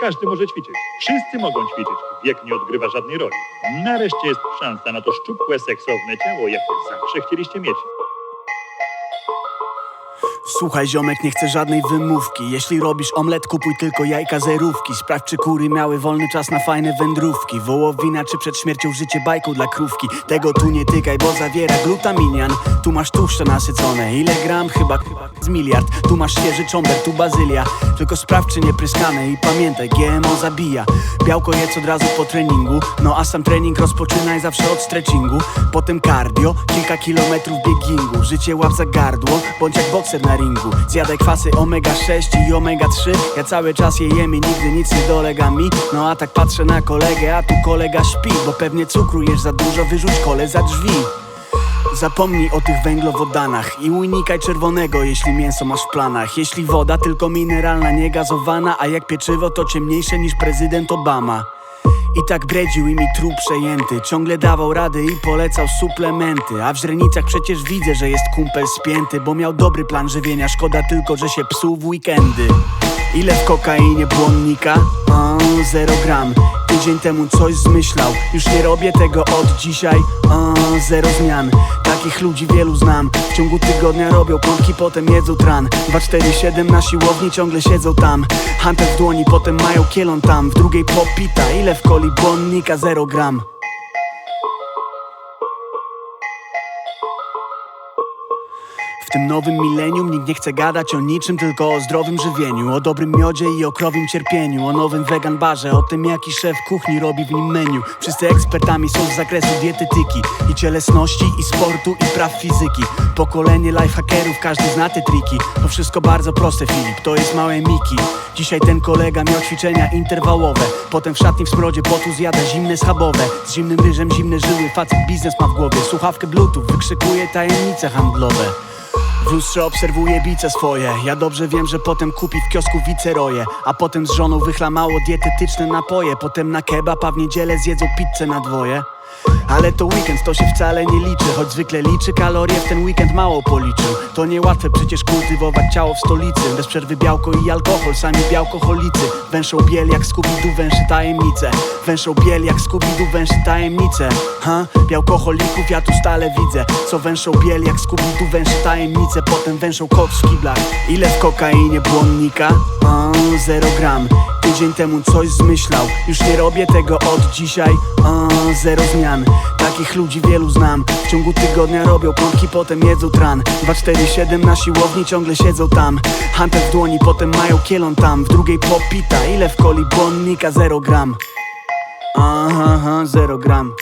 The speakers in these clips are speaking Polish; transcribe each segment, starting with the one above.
Każdy może ćwiczyć. Wszyscy mogą ćwiczyć. Wiek nie odgrywa żadnej roli. Nareszcie jest szansa na to szczupłe, seksowne ciało, jakie zawsze chcieliście mieć. Słuchaj ziomek, nie chcę żadnej wymówki. Jeśli robisz omlet, kupuj tylko jajka zerówki. Sprawdź czy kury miały wolny czas na fajne wędrówki. Wołowina czy przed śmiercią życie bajką dla krówki. Tego tu nie tykaj, bo zawiera glutaminian. Tu masz tłuszcze nasycone, ile gram? Chyba, z miliard. Tu masz świeży czomber, tu bazylia. Tylko sprawdź czy nie pryskane. I pamiętaj, GMO zabija. Białko jedz od razu po treningu. No a sam trening rozpoczynaj zawsze od stretchingu. Potem cardio, kilka kilometrów biegingu. Życie łap za gardło, bądź jak bokser na ringu Zjadaj kwasy omega 6 i omega 3 Ja cały czas je jem i nigdy nic nie dolega mi No a tak patrzę na kolegę, a tu kolega śpi Bo pewnie cukru jesz za dużo, wyrzuć kole za drzwi Zapomnij o tych węglowodanach i unikaj czerwonego, jeśli mięso masz w planach. Jeśli woda, tylko mineralna, nie gazowana, a jak pieczywo, to ciemniejsze niż prezydent Obama. I tak bredził i mi trup przejęty. Ciągle dawał rady i polecał suplementy. A w źrenicach przecież widzę, że jest kumpel spięty Bo miał dobry plan żywienia, szkoda tylko, że się psuł w weekendy Ile w kokainie błonnika? O, zero gram. Tydzień temu coś zmyślał. Już nie robię tego od dzisiaj. O, zero zmian. Takich ludzi wielu znam. W ciągu tygodnia robią pompki, potem jedzą tran. 247 na siłowni ciągle siedzą tam. Hunter w dłoni, potem mają kielon tam. W drugiej popita, ile w coli błonnika? Zero gram W tym nowym milenium nikt nie chce gadać o niczym, tylko o zdrowym żywieniu O dobrym miodzie i o krowim cierpieniu O nowym vegan barze, o tym jaki szef kuchni robi w nim menu. Wszyscy ekspertami są z zakresu dietetyki I cielesności, i sportu, i praw fizyki. Pokolenie lifehackerów, każdy zna te triki. To wszystko bardzo proste Filip, to jest małe Miki. Dzisiaj ten kolega miał ćwiczenia interwałowe. Potem w szatni w smrodzie potu zjada zimne schabowe. Z zimnym ryżem zimne żyły, facet biznes ma w głowie. Słuchawkę bluetooth, wykrzykuje tajemnice handlowe w lustrze obserwuję bice swoje. Ja dobrze wiem, że potem kupi w kiosku wiceroje A potem z żoną wychla mało dietetyczne napoje. Potem na kebab, a w niedzielę zjedzą pizzę na dwoje ale to weekend, to się wcale nie liczy Choć zwykle liczy kalorie, w ten weekend mało policzył. To niełatwe przecież kultywować ciało w stolicy. Bez przerwy białko i alkohol, sami białkoholicy. Węszą biel jak Scooby-Doo węszy tajemnice. Węszą biel jak Scooby-Doo węszy tajemnice. Ha? Białkoholików ja tu stale widzę. Co węszą biel jak Scooby-Doo węszy tajemnice. Potem węszą kot w Ile w kokainie błonnika? O, zero gram. Tydzień temu coś zmyślał. Już nie robię tego od dzisiaj. O, zero zmian. Takich ludzi wielu znam. W ciągu tygodnia robią pompki, potem jedzą tran. 247 na siłowni ciągle siedzą tam. Hunter w dłoni, potem mają kielon tam. W drugiej popita, ile w coli błonnika? Zero gram. Aha, zero gram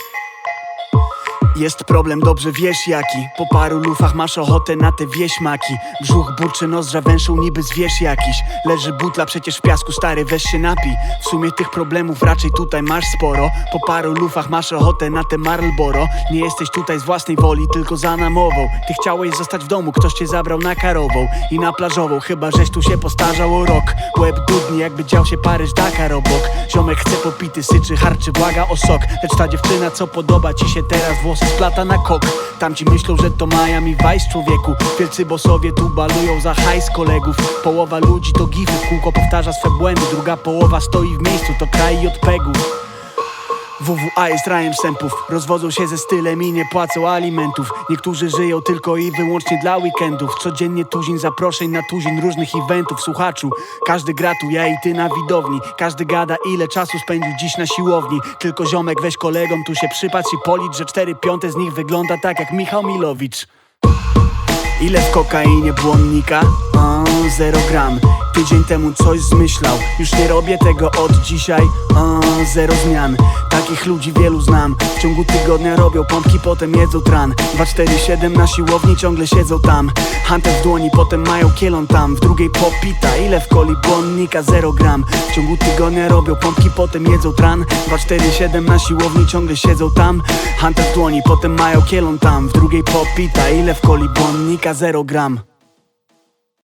jest problem, dobrze wiesz jaki. Po paru lufach masz ochotę na te wieśmaki. Brzuch burczy, nozdrza węszą niby zwierz jakiś. Leży butla przecież w piasku, stary weź się napij. W sumie tych problemów raczej tutaj masz sporo. Po paru lufach masz ochotę na te Marlboro. Nie jesteś tutaj z własnej woli, tylko za namową. Ty chciałeś zostać w domu, ktoś cię zabrał na karową I na plażową, chyba żeś tu się postarzał o rok. Łeb dudni, jakby dział się Paryż Dakar obok. Ziomek chce popity, syczy, harczy, błaga o sok. Lecz ta dziewczyna, co podoba ci się teraz, splata na kok. Tamci myślą, że to Miami Vice człowieku. Wielcy bossowie tu balują za hajs kolegów. Połowa ludzi to gify, kółko powtarza swe błędy Druga połowa stoi w miejscu, to kraj JPEG-ów WWA jest rajem sępów Rozwodzą się ze stylem i nie płacą alimentów. Niektórzy żyją tylko i wyłącznie dla weekendów. Codziennie tuzin zaproszeń na tuzin różnych eventów Słuchaczu, każdy gra tu, ja i ty na widowni. Każdy gada ile czasu spędził dziś na siłowni. Tylko ziomek weź kolegom tu się przypatrz i policz Że cztery piąte z nich wygląda tak jak Michał Milowicz. Ile w kokainie błonnika? O, zero gram Tydzień temu coś zmyślał. Już nie robię tego od dzisiaj. O, zero zmian. Takich ludzi wielu znam. W ciągu tygodnia robią pompki, potem jedzą tran. 247 na siłowni ciągle siedzą tam. Hunter w dłoni, potem mają kielon tam. W drugiej popita, ile w coli błonnika? Zero gram. W ciągu tygodnia robią pompki, potem jedzą tran. 247 na siłowni ciągle siedzą tam. Hunter w dłoni, potem mają kielon tam. W drugiej popita, ile w coli błonnika? Zero gram